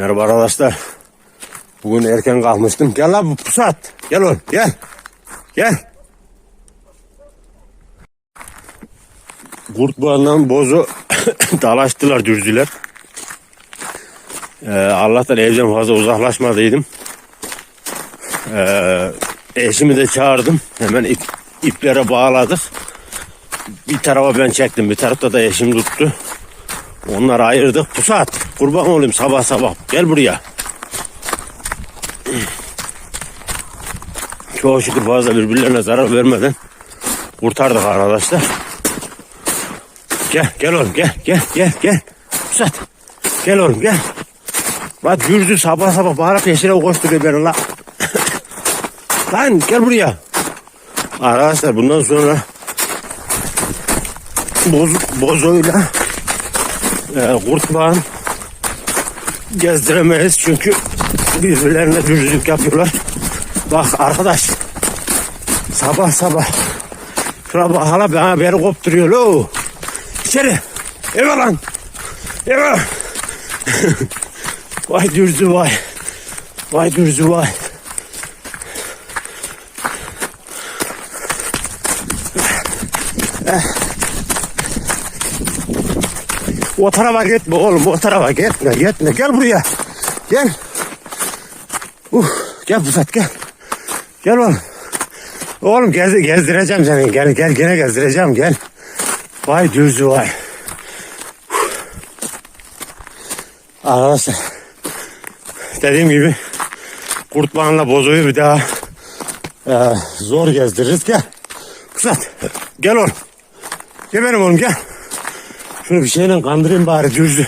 Merhaba arkadaşlar. Bugün erken kalkmıştım. Gel lan bu pusat. Gel oğlum gel. Gel. Kurt boğandan bozu dalaştılar dürzüler. Ee, Allah'tan evden fazla uzaklaşmadıydım. Ee, eşimi de çağırdım. Hemen ip, iplere bağladık. Bir tarafa ben çektim. Bir tarafta da eşim tuttu. Onları ayırdık. Pusat. Kurban olayım sabah sabah. Gel buraya. Çok şükür fazla birbirlerine zarar vermeden kurtardık arkadaşlar. Gel gel oğlum gel gel gel gel. Pusat. Gel oğlum gel. Bak gürdü sabah sabah bağıra peşine koşturuyor beni la. Lan gel buraya. Arkadaşlar bundan sonra boz, bozoyla e, kurtlan gezdiremeyiz çünkü birbirlerine düzlük yapıyorlar. Bak arkadaş sabah sabah şuna bak hala bana beni kopturuyor lo. İçeri. Eve lan. Eve. vay dürzü vay. Vay dürzü vay. O tarafa gitme oğlum o tarafa gitme gitme gel buraya. Gel. Uh, gel Pusat gel. Gel oğlum. Oğlum gez, gezdireceğim seni. Gel gel gene gezdireceğim gel. Vay düzü vay. Huh. Arkadaşlar. Dediğim gibi kurtmanla bozuyu bir daha e, zor gezdiririz. Gel. Pusat. Gel oğlum. Gel benim oğlum gel. Şunu bir şeyle kandırayım bari düzü.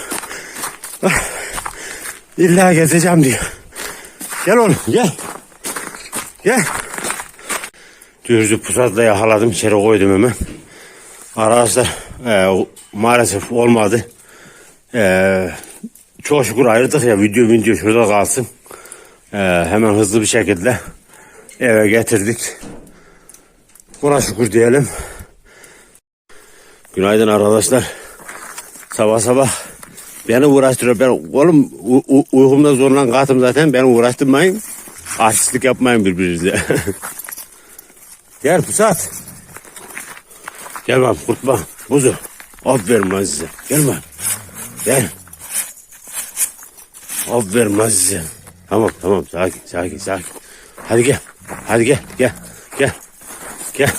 Ah, İlla gezeceğim diyor. Gel oğlum gel. Gel. Dürzü pusatla yakaladım içeri koydum hemen. Arkadaşlar e, maalesef olmadı. E, çok şükür ayırdık ya video video şurada kalsın. E, hemen hızlı bir şekilde eve getirdik. Buna şükür diyelim. Günaydın arkadaşlar. Sabah sabah beni uğraştırıyor. Ben oğlum uykumda zorlan kalktım zaten. Beni uğraştırmayın. Artistlik yapmayın birbirinize. Gel pusat. Gel bak kurtma. Buzu. Aferin lan size. Gel bak. Gel. Aferin size. Tamam tamam sakin sakin sakin. Hadi gel. Hadi gel gel gel. Gel.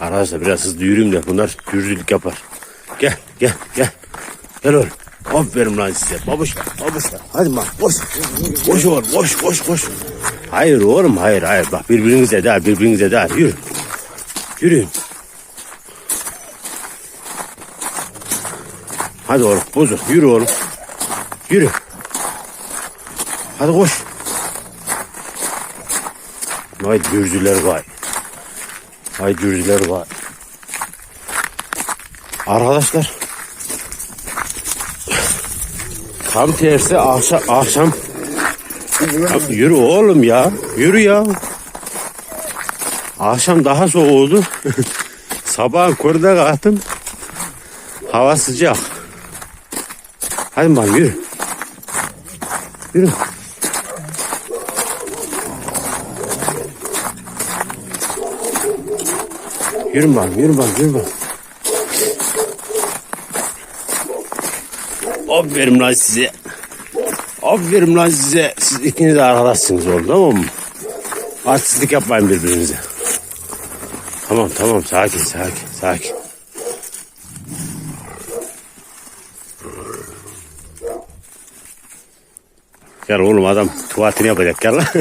Arkadaşlar biraz hızlı yürüyeyim de bunlar yürüyülük yapar. Gel gel gel. Gel oğlum. Aferin lan size. Babuş babuş. Hadi bak koş. Koş oğlum koş koş koş. Hayır oğlum hayır hayır. Bak birbirinize daha birbirinize daha yürü. Yürüyün. Hadi oğlum bozuk yürü oğlum. Yürü. Hadi koş. Vay dürzüler vay. Vay dürzüler vay. Arkadaşlar. Tam tersi akşam, akşam Ya yürü oğlum ya. Yürü ya. Akşam daha soğudu sabah körde kalktım. Hava sıcak. Hadi bak yürü. Yürü. Yürü bak yürü bak yürü bak Aferin lan size. Aferin lan size. Siz ikiniz de arkadaşsınız oğlum tamam mı? Artistlik yapmayın birbirinize. Tamam tamam sakin sakin sakin. Gel oğlum adam tuvaletini yapacak gel lan.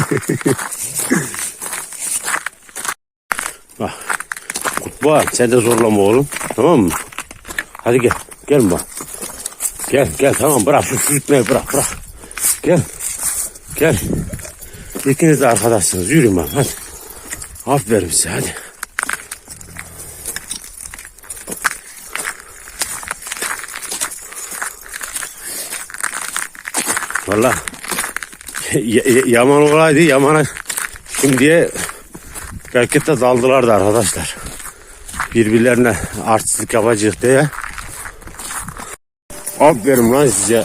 Bak. Kutbu sen de zorlama oğlum. Tamam mı? Hadi gel. Gel bak. Gel gel tamam bırak şu sürtmeyi bırak bırak. Gel. Gel. İkiniz de arkadaşsınız. Yürüyün bak hadi. Aferin size hadi. Valla Yaman olaydı Yaman'a şimdiye belki de daldılardı arkadaşlar. Birbirlerine artistlik yapacak diye. Aferin lan size.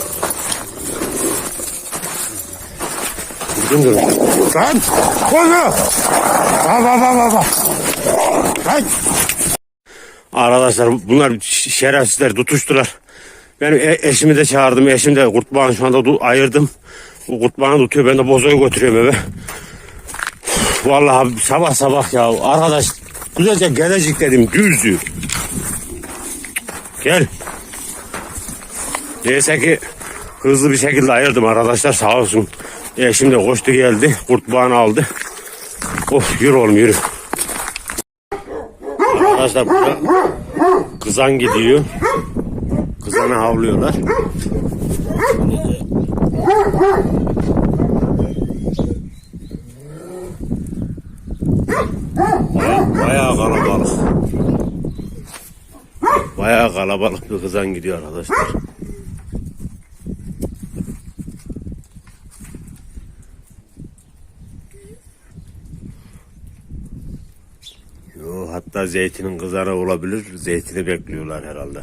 Dur. Lan! Bozu! Bak bak bak bak. Lan! Arkadaşlar bunlar şerefsizler tutuştular. Ben e- eşimi de çağırdım. Eşim de kurtbağını şu anda ayırdım. O kurtbağını tutuyor. Ben de bozoyu götürüyorum eve. Vallahi sabah sabah ya. Arkadaş güzelce gelecek dedim. Düzdü. Gel. Neyse ki hızlı bir şekilde ayırdım arkadaşlar sağ olsun. Eşim de koştu geldi. Kurtbağını aldı. Of yürü oğlum yürü. Arkadaşlar burada kızan gidiyor. Kızanı havlıyorlar. Baya- Bayağı kalabalık. Bayağı kalabalık bir kızan gidiyor arkadaşlar. Hatta zeytinin kızarı olabilir. Zeytini bekliyorlar herhalde.